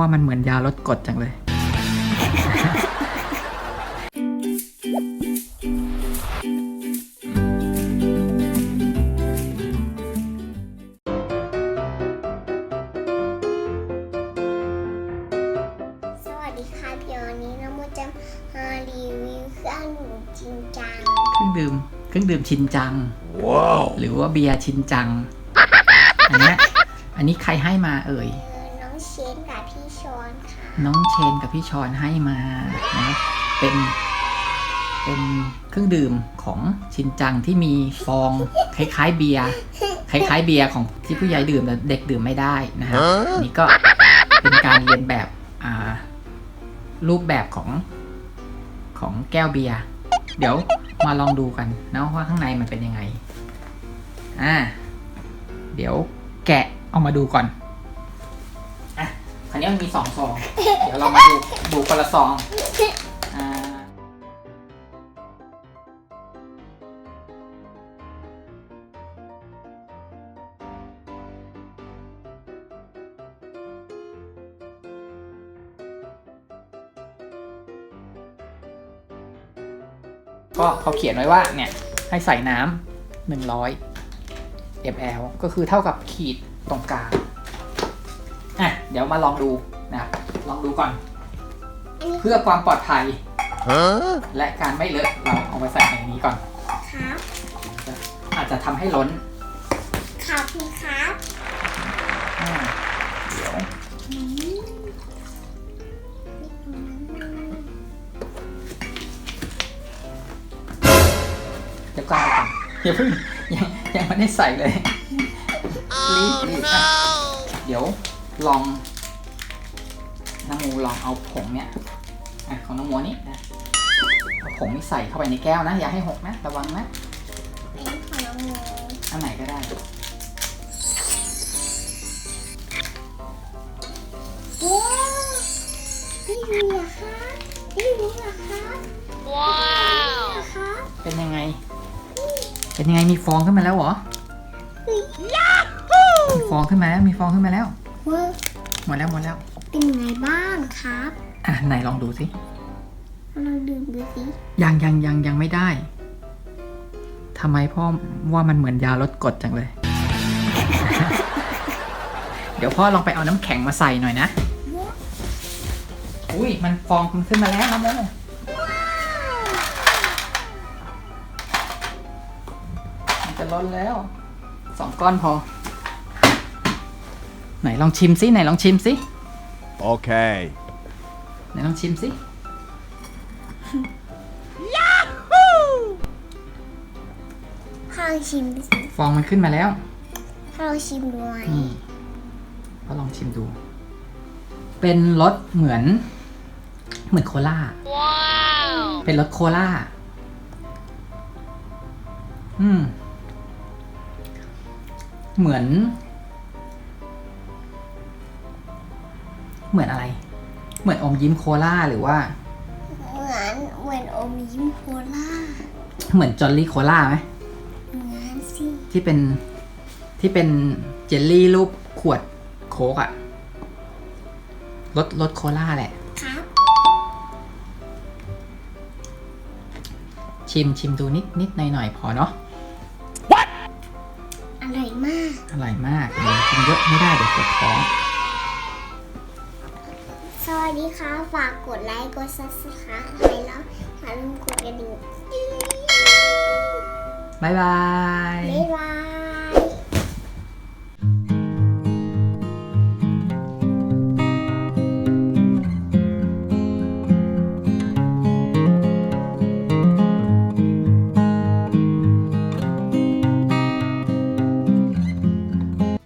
ว่ามันเหมือนยาลดกรดจังเลย สวัสดีค่ะพี่วันนี้น้องโมจะมารีวิวเครื่องดื่มจริงจังเครื่องดื่ม เครื่องดื่มชินจังหรือว่าเบียร์ชินจัง อันเนี้ยอันนี้ใครให้มาเอ่ย นค่ะน้องเชนกับพี่ชอนให้มานะเป็นเป็นเครื่องดื่มของชินจังที่มีฟองคล้ายๆเบียร์คล้ายๆเบียร์ของที่ผู้ใหญ่ดื่มแต่เด็กดื่มไม่ได้นะฮะอันนี้ก็เป็นการเรียนแบบอ่ารูปแบบของของแก้วเบียร์เดี๋ยวมาลองดูกันนะว่าข้างในมันเป็นยังไงอ่าเดี๋ยวแกะเอามาดูก่อนอะ คราวนี้มันมีสองซอง เดี๋ยวเรามาดูดูคนละซองอ่าก็เขาเขียนไว้ว่าเนี่ยให้ใส่น้ำหนึ่งร้อย ml ก็คือเท่ากับขีดตรงกลาง อะเดี๋ยวมาลองดูนะครับลองดูก่อนอันนี้เพื่อความปลอดภัย และการไม่เลอะเราเอาไปใส่ในนี้ก่อน ครับ อาจจะทำให้ล้นขอบคุณครับอ่าเดี๋ยวอืมเดี๋ยวก่อนก่อนอย่าเพิ่งยังยังไม่ได้ใส่เลยรีบรีบอะเดี๋ยว ลองน้ำมูลองเอาผงเนี่ยอะของน้ำมูนี่นะเอาผงนี่ใส่เข้าไปในแก้วนะ อย่าให้หกนะ ระวังนะอันนี้ของน้องโมอันไหนก็ได้ว้าวนี่ดูเหรอคะนี่ดูเหรอคะว้าวเหรอคะเป็นยังไง เป็นยังไงมีฟองขึ้นมาแล้วเหรอมีฟองขึ้นมาแล้วมีฟองขึ้นมาแล้ว ว้าวหมดแล้วหมดแล้ว เป็นยังไงบ้างครับอะไหนลองดูสิลองดื่มดูสิยังยังยังยังไม่ได้ทำไมพ่อว่ามันเหมือนยาลดกรดจังเลย เดี๋ยวพ่อลองไปเอาน้ำแข็งมาใส่หน่อยนะ อุ้ยมันฟองมันขึ้นมาแล้วนะโมมันจะล้นแล้วสองก้อนพอ ไหนลองชิมสิไหนลองชิมสิ Okay. ไหนลองชิมสิ ข้าวชิมดูสิฟองมันขึ้นมาแล้ว ข้าวชิมด้วยนี่ก็ลองชิมดู เป็นรสเหมือน เหมือนโคลาเป็นรสโคลาอืม เหมือน เหมือนอะไร เหมือนอมยิ้มโคลาหรือว่า เหมือนเหมือนอมยิ้มโคล่าเหมือนจอลลี่โคลาไหมเหมือนสิที่เป็นที่เป็นเจลลี่รูปขวดโค้กอะรสรสโคลาแหละ ครับ ชิมชิมดูนิดนิดหน่อยหน่อยพอเนาะอร่อยมาก อร่อยมากเดี๋ยวกินเยอะไม่ได้เดี๋ยวปวดท้องส วัสดีค่ะ ฝากกดไลค์ กด subscribe แล้วอย่าลืมกดกระดิ่ง บ๊ายบาย บ๊ายบาย